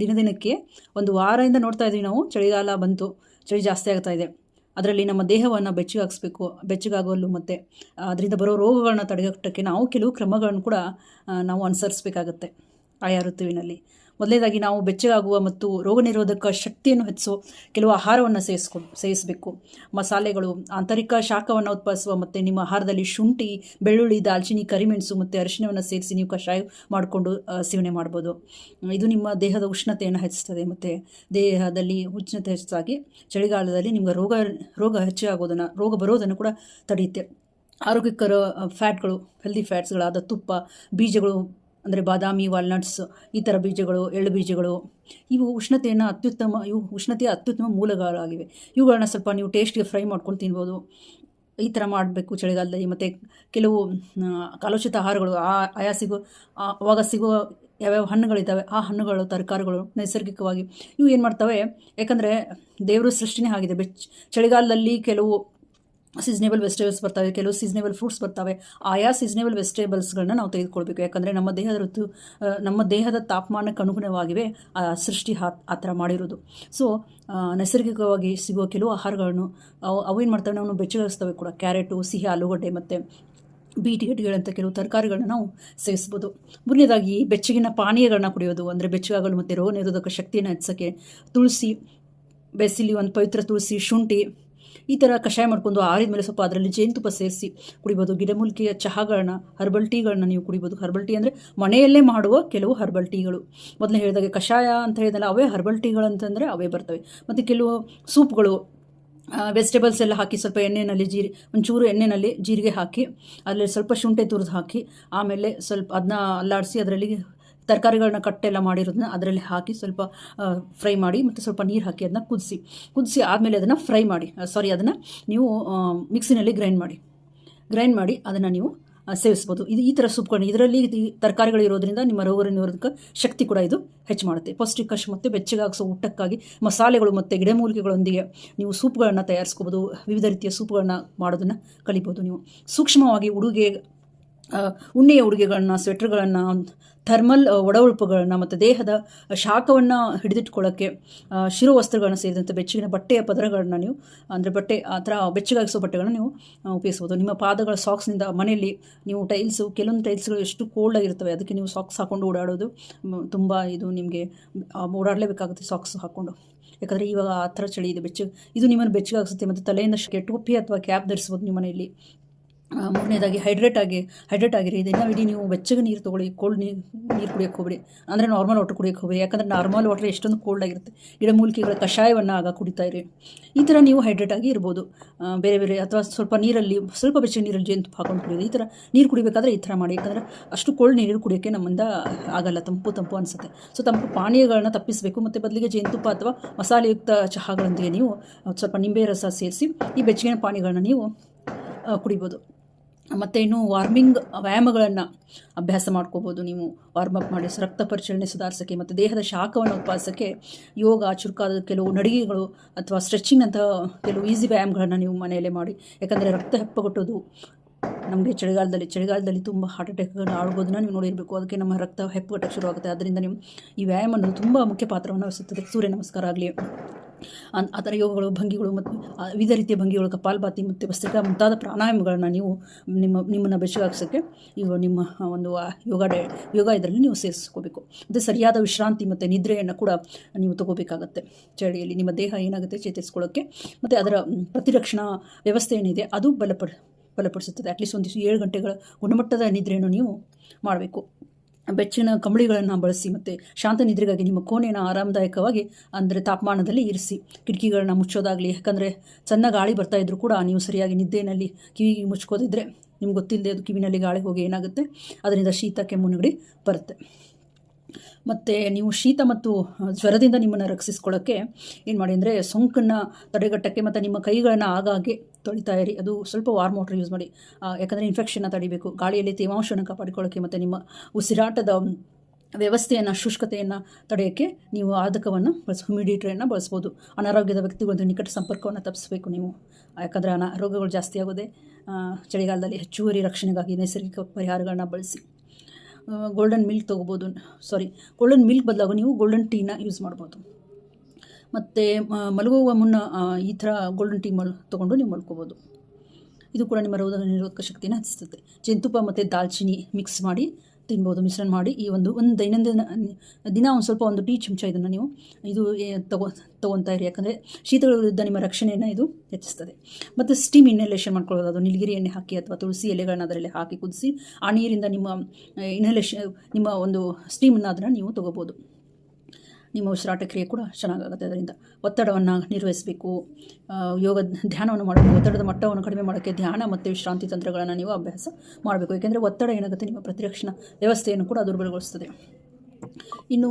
ದಿನ ದಿನಕ್ಕೆ ಒಂದು ವಾರದಿಂದ ನೋಡ್ತಾ ಇದ್ದೀವಿ ನಾವು, ಚಳಿಗಾಲ ಬಂತು, ಚಳಿ ಜಾಸ್ತಿ ಆಗ್ತಾ ಇದೆ. ಅದರಲ್ಲಿ ನಮ್ಮ ದೇಹವನ್ನು ಬೆಚ್ಚಗಾಗಿಸ್ಬೇಕು ಬೆಚ್ಚಗಾಗಲು ಮತ್ತು, ಅದರಿಂದ ಬರೋ ರೋಗಗಳನ್ನ ತಡೆಗಟ್ಟಕ್ಕೆ ನಾವು ಕೆಲವು ಕ್ರಮಗಳನ್ನು ಕೂಡ ನಾವು ಅನುಸರಿಸಬೇಕಾಗತ್ತೆ. ಆಯಾ ಋತುವಿನಲ್ಲಿ. ಮೊದಲನೇದಾಗಿ ನಾವು ಬೆಚ್ಚಗಾಗುವ ಮತ್ತು ರೋಗನಿರೋಧಕ ಶಕ್ತಿಯನ್ನು ಹೆಚ್ಚಿಸೋ ಕೆಲವು ಆಹಾರವನ್ನು ಸೇವಿಸ್ಕೊ ಸೇವಿಸಬೇಕು ಮಸಾಲೆಗಳು, ಆಂತರಿಕ ಶಾಖವನ್ನು ಉತ್ಪಾದಿಸುವ ಮತ್ತು ನಿಮ್ಮ ಆಹಾರದಲ್ಲಿ ಶುಂಠಿ, ಬೆಳ್ಳುಳ್ಳಿ ದಾಲ್ಚಿನ್ನಿ ಕರಿಮೆಣಸು ಮತ್ತು ಅರಿಶಿನವನ್ನು ಸೇರಿಸಿ ನೀವು ಕಷಾಯ ಮಾಡಿಕೊಂಡು ಸೇವನೆ ಮಾಡ್ಬೋದು. ಇದು ನಿಮ್ಮ ದೇಹದ ಉಷ್ಣತೆಯನ್ನು ಹೆಚ್ಚಿಸ್ತದೆ ಮತ್ತು ದೇಹದಲ್ಲಿ ಉಷ್ಣತೆ ಹೆಚ್ಚಾಗಿ ಚಳಿಗಾಲದಲ್ಲಿ ನಿಮ್ಗೆ ರೋಗ ರೋಗ ಹೆಚ್ಚಾಗೋದನ್ನು, ರೋಗ ಬರೋದನ್ನು ಕೂಡ ತಡೆಯುತ್ತೆ. ಆರೋಗ್ಯಕರ ಫ್ಯಾಟ್ಗಳು ಹೆಲ್ದಿ ಫ್ಯಾಟ್ಸ್ಗಳಾದ ತುಪ್ಪ, ಬೀಜಗಳು ಅಂದರೆ ಬಾದಾಮಿ ವಾಲ್ನಟ್ಸ್ ಈ ಥರ ಬೀಜಗಳು, ಎಳ್ಳು ಬೀಜಗಳು, ಇವು ಉಷ್ಣತೆಯನ್ನು ಅತ್ಯುತ್ತಮ, ಇವು ಉಷ್ಣತೆಯ ಅತ್ಯುತ್ತಮ ಮೂಲಗಳಾಗಿವೆ. ಇವುಗಳನ್ನ ಸ್ವಲ್ಪ ನೀವು ಟೇಸ್ಟ್ಗೆ ಫ್ರೈ ಮಾಡ್ಕೊಂಡು ತಿನ್ಬೋದು. ಈ ಥರ ಮಾಡಬೇಕು ಚಳಿಗಾಲದಲ್ಲಿ. ಮತ್ತು ಕೆಲವು ಕಲುಷಿತ ಆಹಾರಗಳು, ಆ, ಆಯಾ ಸಿಗೋ ಆವಾಗ ಸಿಗೋ ಯಾವ್ಯಾವ ಹಣ್ಣುಗಳಿದ್ದಾವೆ, ಆ ಹಣ್ಣುಗಳು, ತರಕಾರಿಗಳು ನೈಸರ್ಗಿಕವಾಗಿ ಇವು ಏನು ಮಾಡ್ತವೆ, ಯಾಕಂದರೆ ದೇವರು ಸೃಷ್ಟಿನೇ ಆಗಿದೆ. ಬೆಚ್ ಚಳಿಗಾಲದಲ್ಲಿ ಕೆಲವು ಸೀಸನೇಬಲ್ ವೆಜಿಟೇಬಲ್ಸ್ ಬರ್ತವೆ, ಕೆಲವು ಸೀಸನೇಬಲ್ ಫ್ರೂಟ್ಸ್ ಬರ್ತವೆ, ಆಯಾ ಸೀಸನೇಬಲ್ ವೆಜಿಟೇಬಲ್ಸ್ಗಳನ್ನ ನಾವು ತೆಗೆದುಕೊಳ್ಬೇಕು. ಯಾಕಂದರೆ ನಮ್ಮ ದೇಹದ ಋತು ನಮ್ಮ ದೇಹದ ತಾಪಮಾನಕ್ಕೆ ಅನುಗುಣವಾಗಿವೆ ಸೃಷ್ಟಿ ಹಾ ಆ ಥರ ಮಾಡಿರೋದು. ಸೊ ನೈಸರ್ಗಿಕವಾಗಿ ಸಿಗುವ ಕೆಲವು ಆಹಾರಗಳನ್ನು, ಅವು ಅವೇನು ಮಾಡ್ತವೆ, ನಾವು ಬೆಚ್ಚಗಿಸ್ತವೆ ಕೂಡ. ಕ್ಯಾರೆಟು, ಸಿಹಿ, ಆಲೂಗಡ್ಡೆ ಮತ್ತು ಬೀಟ್ ಗೆಡ್ಡೆಗಳಂಥ ಕೆಲವು ತರಕಾರಿಗಳನ್ನ ನಾವು ಸೇವಿಸ್ಬೋದು. ಮೂರನೇದಾಗಿ, ಬೆಚ್ಚಗಿನ ಪಾನೀಯಗಳನ್ನ ಕುಡಿಯೋದು. ಅಂದರೆ ಬೆಚ್ಚಗಾಗಲು ಮತ್ತು ರೋಗ ನಿರೋಧಕ ಶಕ್ತಿಯನ್ನು ಹೆಚ್ಚಕ್ಕೆ ತುಳಸಿ, ಬೆಸಿಲಿ, ಒಂದು ಪವಿತ್ರ ತುಳಸಿ, ಶುಂಠಿ ಈ ಥರ ಕಷಾಯ ಮಾಡ್ಕೊಂಡು ಆರಿದ ಮೇಲೆ ಸ್ವಲ್ಪ ಅದರಲ್ಲಿ ಜೇನುತುಪ್ಪ ಸೇರಿಸಿ ಕುಡಿಬೋದು. ಗಿಡಮೂಲಿಕೆಯ ಚಹಾಗಳನ್ನ ಹರ್ಬಲ್ ಟೀಗಳನ್ನ ನೀವು ಕುಡಿಬೋದು. ಹರ್ಬಲ್ ಟೀ ಅಂದರೆ ಮನೆಯಲ್ಲೇ ಮಾಡುವ ಕೆಲವು ಹರ್ಬಲ್ ಟೀಗಳು ಮೊದಲೇ ಹೇಳಿದಾಗ ಕಷಾಯ ಅಂತ ಹೇಳಿದಲ್ಲ ಅವೇ ಹರ್ಬಲ್ ಟೀಗಳು ಅಂತಂದರೆ ಅವೇ ಬರ್ತವೆ. ಮತ್ತು ಕೆಲವು ಸೂಪ್ಗಳು ವೆಜಿಟೇಬಲ್ಸ್ ಎಲ್ಲ ಹಾಕಿ ಸ್ವಲ್ಪ ಎಣ್ಣೆಯಲ್ಲಿ ಜೀರಿ, ಒಂಚೂರು ಎಣ್ಣೆಯಲ್ಲಿ ಜೀರಿಗೆ ಹಾಕಿ, ಅದರಲ್ಲಿ ಸ್ವಲ್ಪ ಶುಂಠಿ ತುರಿದು ಹಾಕಿ, ಆಮೇಲೆ ಸ್ವಲ್ಪ ಅದನ್ನ ಅಲ್ಲಾಡಿಸಿ ಅದರಲ್ಲಿ ತರಕಾರಿಗಳನ್ನ ಕಟ್ಟೆಲ್ಲ ಮಾಡಿರೋದನ್ನ ಅದರಲ್ಲಿ ಹಾಕಿ ಸ್ವಲ್ಪ ಫ್ರೈ ಮಾಡಿ ಮತ್ತು ಸ್ವಲ್ಪ ನೀರು ಹಾಕಿ ಅದನ್ನ ಕುದಿಸಿ. ಕುದಿಸಿ ಆದಮೇಲೆ ಅದನ್ನು ಫ್ರೈ ಮಾಡಿ ಸಾರಿ ಅದನ್ನು ನೀವು ಮಿಕ್ಸಿನಲ್ಲಿ ಗ್ರೈಂಡ್ ಮಾಡಿ. ಗ್ರೈಂಡ್ ಮಾಡಿ ಅದನ್ನು ನೀವು ಸೇವಿಸ್ಬೋದು. ಇದು ಈ ಥರ ಸೂಪ್ಗಳನ್ನ ಇದರಲ್ಲಿ ತರಕಾರಿಗಳು ಇರೋದ್ರಿಂದ ನಿಮ್ಮ ರೋಗ ನಿರೋಧಕ ಶಕ್ತಿ ಕೂಡ ಇದು ಹೆಚ್ಚು ಮಾಡುತ್ತೆ. ಪೌಷ್ಟಿಕಾಂಶ ಮತ್ತು ಬೆಚ್ಚಗಾಗಿಸೋ ಊಟಕ್ಕಾಗಿ ಮಸಾಲೆಗಳು ಮತ್ತು ಗಿಡಮೂಲಿಕೆಗಳೊಂದಿಗೆ ನೀವು ಸೂಪ್ಗಳನ್ನು ತಯಾರಿಸ್ಕೋಬೋದು. ವಿವಿಧ ರೀತಿಯ ಸೂಪ್ಗಳನ್ನ ಮಾಡೋದನ್ನು ಕಲಿಬೋದು ನೀವು. ಸೂಕ್ಷ್ಮವಾಗಿ ಉಡುಗೆ ಉಣ್ಣೆಯ ಉಡುಗೆಗಳನ್ನ ಸ್ವೆಟ್ರ್ಗಳನ್ನು ಥರ್ಮಲ್ ಒಡವಳುಪುಗಳನ್ನ ಮತ್ತು ದೇಹದ ಶಾಖವನ್ನು ಹಿಡಿದಿಟ್ಕೊಳ್ಳೋಕ್ಕೆ ಶಿರು ವಸ್ತ್ರಗಳನ್ನು ಸೇರಿದಂಥ ಬೆಚ್ಚಗಿನ ಬಟ್ಟೆಯ ಪದರಗಳನ್ನ ನೀವು, ಅಂದರೆ ಬಟ್ಟೆ, ಆ ಥರ ಬೆಚ್ಚಗಾಗಿಸೋ ಬಟ್ಟೆಗಳನ್ನ ನೀವು ಉಪಯೋಗಿಸ್ಬೋದು ನಿಮ್ಮ ಪಾದಗಳ ಸಾಕ್ಸ್ನಿಂದ ಮನೆಯಲ್ಲಿ ನೀವು ಟೈಲ್ಸು ಕೆಲವೊಂದು ಟೈಲ್ಸ್ಗಳು ಎಷ್ಟು ಕೋಲ್ಡ್ ಆಗಿರ್ತವೆ ಅದಕ್ಕೆ ನೀವು ಸಾಕ್ಸ್ ಹಾಕ್ಕೊಂಡು ಓಡಾಡೋದು ತುಂಬ ಇದು ನಿಮಗೆ ಓಡಾಡಲೇಬೇಕಾಗುತ್ತೆ ಸಾಕ್ಸ್ ಹಾಕ್ಕೊಂಡು ಯಾಕಂದರೆ ಇವಾಗ ಆ ಥರ ಚಳಿ ಇದೆ ಬೆಚ್ಚ ಇದು ನಿಮ್ಮನ್ನು ಬೆಚ್ಚಗಾಗಿಸುತ್ತೆ, ಮತ್ತು ತಲೆಯಿಂದ ಟೋಪಿ ಅಥವಾ ಕ್ಯಾಪ್ ಧರಿಸ್ಬೋದು ನಿಮ್ಮ ಮನೆಯಲ್ಲಿ. ಮೂರನೇದಾಗಿ ಹೈಡ್ರೇಟ್ ಆಗಿ, ಹೈಡ್ರೇಟ್ ಆಗಿರಿ. ಇದನ್ನು ಇಡೀ ನೀವು ಬೆಚ್ಚಗೆ ನೀರು ತೊಗೊಳ್ಳಿ. ಕೋಲ್ಡ್ ನೀರು ನೀರು ಕುಡಿಯೋಕೆ ಹೋಗ್ಬಿಡಿ. ಅಂದರೆ ನಾರ್ಮಲ್ ವಾಟರ್ ಕುಡಿಯೋಕೆ ಹೋಗ್ಬಿಡಿ. ಯಾಕಂದರೆ ನಾರ್ಮಲ್ ವಾಟರ್ ಎಷ್ಟೊಂದು ಕೋಲ್ಡ್ ಆಗಿರುತ್ತೆ. ಗಿಡಮೂಲಿಕೆಗಳ ಕಷಾಯವನ್ನು ಆಗ ಕುಡಿತಾ ಇರಿ. ಈ ಥರ ನೀವು ಹೈಡ್ರೇಟ್ ಆಗಿ ಇರ್ಬೋದು. ಬೇರೆ ಬೇರೆ, ಅಥವಾ ಸ್ವಲ್ಪ ನೀರಲ್ಲಿ, ಸ್ವಲ್ಪ ಬೆಚ್ಚಗೆ ನೀರಲ್ಲಿ ಜೇನು ಹಾಕೊಂಡು ಕುಡಿಯೋದು. ಈ ಥರ ನೀರು ಕುಡಿಬೇಕಾದ್ರೆ ಈ ಥರ ಮಾಡಿ. ಯಾಕಂದರೆ ಅಷ್ಟು ಕೋಲ್ಡ್ ನೀರು ಕುಡಿಯೋಕ್ಕೆ ನಮ್ಮಿಂದ ಆಗಲ್ಲ. ತಂಪು ತಂಪು ಅನಿಸುತ್ತೆ. ಸೊ ತಂಪು ಪಾನೀಯಗಳನ್ನ ತಪ್ಪಿಸಬೇಕು. ಮತ್ತು ಬದಲಿಗೆ ಜೇನುತುಪ್ಪ ಅಥವಾ ಮಸಾಲೆಯುಕ್ತ ಚಹಾಗಳೊಂದಿಗೆ ನೀವು ಸ್ವಲ್ಪ ನಿಂಬೆ ರಸ ಸೇರಿಸಿ ಈ ಬೆಚ್ಚಗಿನ ಪಾನೀಯಗಳನ್ನ ನೀವು ಕುಡಿಬೋದು. ಮತ್ತು ಇನ್ನು ವಾರ್ಮಿಂಗ್ ವ್ಯಾಯಾಮಗಳನ್ನು ಅಭ್ಯಾಸ ಮಾಡ್ಕೋಬೋದು ನೀವು. ವಾರ್ಮಪ್ ಮಾಡಿ ರಕ್ತ ಪರಿಚಲನೆ ಸುಧಾರಿಸೋಕ್ಕೆ ಮತ್ತು ದೇಹದ ಶಾಖವನ್ನು ಉತ್ಪಾದಿಸೋಕ್ಕೆ ಯೋಗ, ಚುರುಕಾದ ಕೆಲವು ನಡಿಗೆಗಳು ಅಥವಾ ಸ್ಟ್ರೆಚಿಂಗ್ ಅಂತ ಕೆಲವು ಈಸಿ ವ್ಯಾಯಾಮಗಳನ್ನು ನೀವು ಮನೆಯಲ್ಲೇ ಮಾಡಿ. ಯಾಕಂದರೆ ರಕ್ತ ಹೆಪ್ಪಗೊಟ್ಟೋದು ನಮಗೆ ಚಳಿಗಾಲದಲ್ಲಿ ಚಳಿಗಾಲದಲ್ಲಿ ತುಂಬ ಹಾರ್ಟ್ ಅಟ್ಯಾಕ್ಗಳು ಆಡ್ಬೋದನ್ನ ನೀವು ನೋಡಿರಬೇಕು. ಅದಕ್ಕೆ ನಮ್ಮ ರಕ್ತ ಹೆಪ್ಪುಗಟ್ಟಕ್ಕೆ ಶುರುವಾಗುತ್ತೆ. ಅದರಿಂದ ನೀವು ಈ ವ್ಯಾಯಾಮ ತುಂಬ ಮುಖ್ಯ ಪಾತ್ರವನ್ನು ವಹಿಸುತ್ತದೆ. ಸೂರ್ಯ ನಮಸ್ಕಾರ ಆಗಲಿ. ಆ ಥರ ಯೋಗಗಳು, ಭಂಗಿಗಳು ಮತ್ತು ವಿವಿಧ ರೀತಿಯ ಭಂಗಿಗಳು, ಕಪಾಲಭಾತಿ ಮತ್ತು ಭಸ್ತ್ರಿಕಾ ಮುಂತಾದ ಪ್ರಾಣಾಯಾಮಗಳನ್ನು ನೀವು ನಿಮ್ಮ, ನಿಮ್ಮನ್ನು ಬೆಚ್ಚಗಾಗಿಸೋಕ್ಕೆ ಇವು ನಿಮ್ಮ ಒಂದು ಯೋಗ ಡೇ, ಯೋಗ ಇದರಲ್ಲಿ ನೀವು ಸೇರಿಸ್ಕೋಬೇಕು. ಮತ್ತು ಸರಿಯಾದ ವಿಶ್ರಾಂತಿ ಮತ್ತು ನಿದ್ರೆಯನ್ನು ಕೂಡ ನೀವು ತಗೋಬೇಕಾಗತ್ತೆ. ಚಳಿಯಲ್ಲಿ ನಿಮ್ಮ ದೇಹ ಏನಾಗುತ್ತೆ ಚೇತರಿಸ್ಕೊಳ್ಳೋಕ್ಕೆ. ಮತ್ತು ಅದರ ಪ್ರತಿರಕ್ಷಣಾ ವ್ಯವಸ್ಥೆ ಏನಿದೆ, ಅದು ಬಲಪಡ, ಬಲಪಡಿಸುತ್ತದೆ. ಅಟ್ಲೀಸ್ಟ್ ಒಂದು ಏಳು ಗಂಟೆಗಳ ಗುಣಮಟ್ಟದ ನಿದ್ರೆಯನ್ನು ನೀವು ಮಾಡಬೇಕು. ಬೆಚ್ಚಿನ ಕಂಬಳಿಗಳನ್ನು ಬಳಸಿ ಮತ್ತು ಶಾಂತ ನಿದ್ರೆಗಾಗಿ ನಿಮ್ಮ ಕೋಣೆಯನ್ನು ಆರಾಮದಾಯಕವಾಗಿ, ಅಂದರೆ ತಾಪಮಾನದಲ್ಲಿ ಇರಿಸಿ. ಕಿಟಕಿಗಳನ್ನ ಮುಚ್ಚೋದಾಗಲಿ, ಯಾಕಂದರೆ ಸಣ್ಣ ಗಾಳಿ ಬರ್ತಾ ಇದ್ದರೂ ಕೂಡ ನೀವು ಸರಿಯಾಗಿ ನಿದ್ದೆನಲ್ಲಿ ಕಿವಿಗೆ ಮುಚ್ಕೋದಿದ್ರೆ ನಿಮ್ಗೆ ಗೊತ್ತಿಲ್ಲದೆ ಅದು ಕಿವಿನಲ್ಲಿ ಗಾಳಿ ಹೋಗಿ ಏನಾಗುತ್ತೆ? ಅದರಿಂದ ಶೀತ, ಕೆಮ್ಮು, ನೆಗಡಿ ಬರುತ್ತೆ. ಮತ್ತು ನೀವು ಶೀತ ಮತ್ತು ಜ್ವರದಿಂದ ನಿಮ್ಮನ್ನು ರಕ್ಷಿಸ್ಕೊಳ್ಳೋಕ್ಕೆ ಏನು ಮಾಡಿ ಅಂದರೆ ಸೋಂಕನ್ನು ತಡೆಗಟ್ಟಕ್ಕೆ ಮತ್ತು ನಿಮ್ಮ ಕೈಗಳನ್ನು ಆಗಾಗ್ಗೆ ತೊಳಿತಾ ಇರಿ. ಅದು ಸ್ವಲ್ಪ ವಾರ್ಮ್ ವಾಟರ್ ಯೂಸ್ ಮಾಡಿ. ಯಾಕಂದರೆ ಇನ್ಫೆಕ್ಷನ್ನ ತಡಿಬೇಕು. ಗಾಳಿಯಲ್ಲಿ ತೇವಾಂಶವನ್ನು ಕಾಪಾಡಿಕೊಳ್ಳೋಕ್ಕೆ ಮತ್ತು ನಿಮ್ಮ ಉಸಿರಾಟದ ವ್ಯವಸ್ಥೆಯನ್ನು, ಶುಷ್ಕತೆಯನ್ನು ತಡೆಯೋಕ್ಕೆ ನೀವು ಆದಕವನ್ನು ಬಳಸಿ ಹ್ಯುಮಿಡಿಟ್ರಿಯನ್ನು ಬಳಸ್ಬೋದು. ಅನಾರೋಗ್ಯದ ವ್ಯಕ್ತಿಗಳೊಂದು ನಿಕಟ ಸಂಪರ್ಕವನ್ನು ತಪ್ಪಿಸಬೇಕು ನೀವು. ಯಾಕಂದರೆ ಅನಾ, ರೋಗಗಳು ಜಾಸ್ತಿ ಆಗೋದೆ ಚಳಿಗಾಲದಲ್ಲಿ ಹೆಚ್ಚುವರಿ ರಕ್ಷಣೆಗಾಗಿ ನೈಸರ್ಗಿಕ ಪರಿಹಾರಗಳನ್ನ ಬಳಸಿ. ಗೋಲ್ಡನ್ ಮಿಲ್ಕ್ ತೊಗೋಬೋದು. ಸಾರಿ ಗೋಲ್ಡನ್ ಮಿಲ್ಕ್ ಬದಲಾಗಿ ನೀವು ಗೋಲ್ಡನ್ ಟೀನ ಯೂಸ್ ಮಾಡ್ಬೋದು. ಮತ್ತು ಮಲಗುವ ಮುನ್ನ ಈ ಥರ ಗೋಲ್ಡನ್ ಟೀ ಮಲ್ ತೊಗೊಂಡು ನೀವು ಮಲ್ಕೋಬೋದು. ಇದು ಕೂಡ ನಿಮ್ಮ ರೋಗ ನಿರೋಧಕ ಶಕ್ತಿಯನ್ನು ಹೆಚ್ಚಿಸುತ್ತೆ ಜೇನುತುಪ್ಪ ಮತ್ತು ದಾಲ್ಚಿನ್ನಿ ಮಿಕ್ಸ್ ಮಾಡಿ ತಿನ್ಬೋದು, ಮಿಶ್ರಣ ಮಾಡಿ. ಈ ಒಂದು ಒಂದು ದೈನಂದಿನ, ದಿನ ಒಂದು ಸ್ವಲ್ಪ ಒಂದು ಟೀ ಚಮಚ ಇದನ್ನು ನೀವು ಇದು ತಗೋ, ತೊಗೊತಾ ಇರಿ. ಯಾಕಂದರೆ ಶೀತಗಳ ವಿರುದ್ಧ ನಿಮ್ಮ ರಕ್ಷಣೆಯನ್ನು ಇದು ಹೆಚ್ಚಿಸ್ತದೆ. ಮತ್ತು ಸ್ಟೀಮ್ ಇನ್ಹಲೇಷನ್ ಮಾಡ್ಕೊಳ್ಳೋದು. ಅದು ನೀಲಗಿರಿ ಎಣ್ಣೆ ಹಾಕಿ ಅಥವಾ ತುಳಸಿ ಎಲೆಗಳನ್ನ ಅದರಲ್ಲಿ ಹಾಕಿ ಕುದಿಸಿ, ಆ ನೀರಿಂದ ನಿಮ್ಮ ಇನ್ಹಲೇಷನ್ ನಿಮ್ಮ ಒಂದು ಸ್ಟೀಮನ್ನು ಅದನ್ನು ನೀವು ತೊಗೋಬೋದು. ನಿಮ್ಮ ಉಸಿರಾಟ ಕ್ರಿಯೆ ಕೂಡ ಚೆನ್ನಾಗಾಗುತ್ತೆ. ಅದರಿಂದ ಒತ್ತಡವನ್ನು ನಿರ್ವಹಿಸಬೇಕು. ಯೋಗ ಧ್ಯಾನವನ್ನು ಮಾಡಬೇಕು. ಒತ್ತಡದ ಮಟ್ಟವನ್ನು ಕಡಿಮೆ ಮಾಡೋಕ್ಕೆ ಧ್ಯಾನ ಮತ್ತು ವಿಶ್ರಾಂತಿ ತಂತ್ರಗಳನ್ನು ನೀವು ಅಭ್ಯಾಸ ಮಾಡಬೇಕು. ಏಕೆಂದರೆ ಒತ್ತಡ ಏನಾಗುತ್ತೆ? ನಿಮ್ಮ ಪ್ರತಿರಕ್ಷಣಾ ವ್ಯವಸ್ಥೆಯನ್ನು ಕೂಡ ದುರ್ಬಲಗೊಳಿಸ್ತದೆ. ಇನ್ನು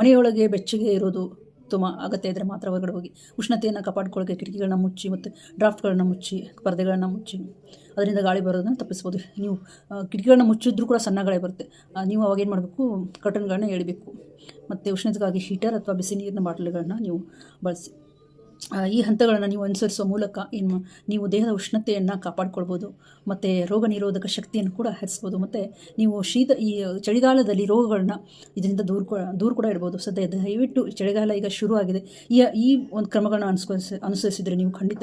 ಮನೆಯೊಳಗೆ ಬೆಚ್ಚಗೆ ಇರೋದು ತುಂಬ ಅಗತ್ಯ ಇದ್ದರೆ ಮಾತ್ರ ಹೊರಗಡೆ ಹೋಗಿ. ಉಷ್ಣತೆಯನ್ನು ಕಾಪಾಡ್ಕೊಳ್ಳೋಕೆ ಕಿಟಕಿಗಳನ್ನ ಮುಚ್ಚಿ ಮತ್ತು ಡ್ರಾಫ್ಟ್ಗಳನ್ನ ಮುಚ್ಚಿ, ಪರದೆಗಳನ್ನ ಮುಚ್ಚಿ. ಅದರಿಂದ ಗಾಳಿ ಬರೋದನ್ನು ತಪ್ಪಿಸ್ಬೋದು. ನೀವು ಕಿಟಕಿಗಳನ್ನ ಮುಚ್ಚಿದ್ರೂ ಕೂಡ ಸಣ್ಣ ಗಾಳಿ ಬರುತ್ತೆ. ನೀವು ಅವಾಗ ಏನು ಮಾಡಬೇಕು? ಕರ್ಟನ್ಗಳನ್ನ ಎಳಿಬೇಕು. ಮತ್ತು ಉಷ್ಣತೆಗಾಗಿ ಹೀಟರ್ ಅಥವಾ ಬಿಸಿ ನೀರಿನ ಬಾಟಲ್ಗಳನ್ನ ನೀವು ಬಳಸಿ. ಈ ಹಂತಗಳನ್ನು ನೀವು ಅನುಸರಿಸೋ ಮೂಲಕ ಏನು ನೀವು ದೇಹದ ಉಷ್ಣತೆಯನ್ನು ಕಾಪಾಡ್ಕೊಳ್ಬೋದು, ಮತ್ತು ರೋಗ ನಿರೋಧಕ ಶಕ್ತಿಯನ್ನು ಕೂಡ ಹೆಚ್ಚಿಸ್ಬೋದು ಮತ್ತು ನೀವು ಶೀತ ಈ ಚಳಿಗಾಲದಲ್ಲಿ ರೋಗಗಳನ್ನ ಇದರಿಂದ ದೂರ ದೂರ ಕೂಡ ಇಡ್ಬೋದು. ಸದ್ಯ ದಯವಿಟ್ಟು ಚಳಿಗಾಲ ಈಗ ಶುರು ಆಗಿದೆ. ಈ ಈ ಒಂದು ಕ್ರಮಗಳನ್ನ ಅನುಸರಿಸಿ ಅನುಸರಿಸಿದರೆ ನೀವು ಖಂಡಿತ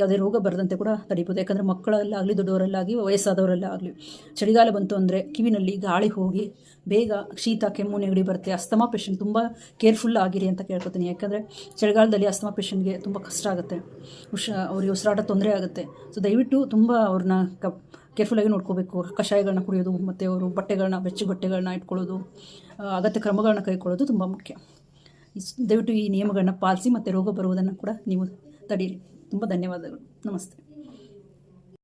ಯಾವುದೇ ರೋಗ ಬರದಂತೆ ಕೂಡ ತಡಿಬೋದು. ಯಾಕಂದರೆ ಮಕ್ಕಳಲ್ಲಾಗಲಿ, ದೊಡ್ಡವರಲ್ಲಾಗಲಿ, ವಯಸ್ಸಾದವರಲ್ಲಾಗಲಿ ಚಳಿಗಾಲ ಬಂತು ಅಂದರೆ ಕಿವಿನಲ್ಲಿ ಗಾಳಿ ಹೋಗಿ ಬೇಗ ಶೀತ, ಕೆಮ್ಮು, ನೆಗಡಿ ಬರುತ್ತೆ. ಅಸ್ತಮಾ ಪೇಷಂಟ್ ತುಂಬ ಕೇರ್ಫುಲ್ ಆಗಿರಿ ಅಂತ ಕೇಳ್ಕೊತೀನಿ. ಯಾಕಂದರೆ ಚಳಿಗಾಲದಲ್ಲಿ ಅಸ್ತಮಾ ಪೇಷಂಟ್ಗೆ ತುಂಬ ಕಷ್ಟ ಆಗುತ್ತೆ. ಉಷ, ಅವ್ರಿಗೆ ಉಸಿರಾಟ ತೊಂದರೆ ಆಗುತ್ತೆ. ಸೊ ದಯವಿಟ್ಟು ತುಂಬ ಅವ್ರನ್ನ ಕಪ್ ಕೇರ್ಫುಲ್ಲಾಗಿ ನೋಡ್ಕೋಬೇಕು. ಕಷಾಯಗಳನ್ನ ಕುಡಿಯೋದು, ಮತ್ತು ಅವರು ಬಟ್ಟೆಗಳನ್ನ ಬೆಚ್ಚು ಬಟ್ಟೆಗಳನ್ನ ಇಟ್ಕೊಳ್ಳೋದು ಅಗತ್ಯ ಕ್ರಮಗಳನ್ನ ಕೈಗೊಳ್ಳೋದು ತುಂಬ ಮುಖ್ಯ. ದಯವಿಟ್ಟು ಈ ನಿಯಮಗಳನ್ನ ಪಾಲಿಸಿ ಮತ್ತು ರೋಗ ಬರುವುದನ್ನು ಕೂಡ ನೀವು ತಡೀರಿ. ತುಂಬ ಧನ್ಯವಾದಗಳು. ನಮಸ್ತೆ.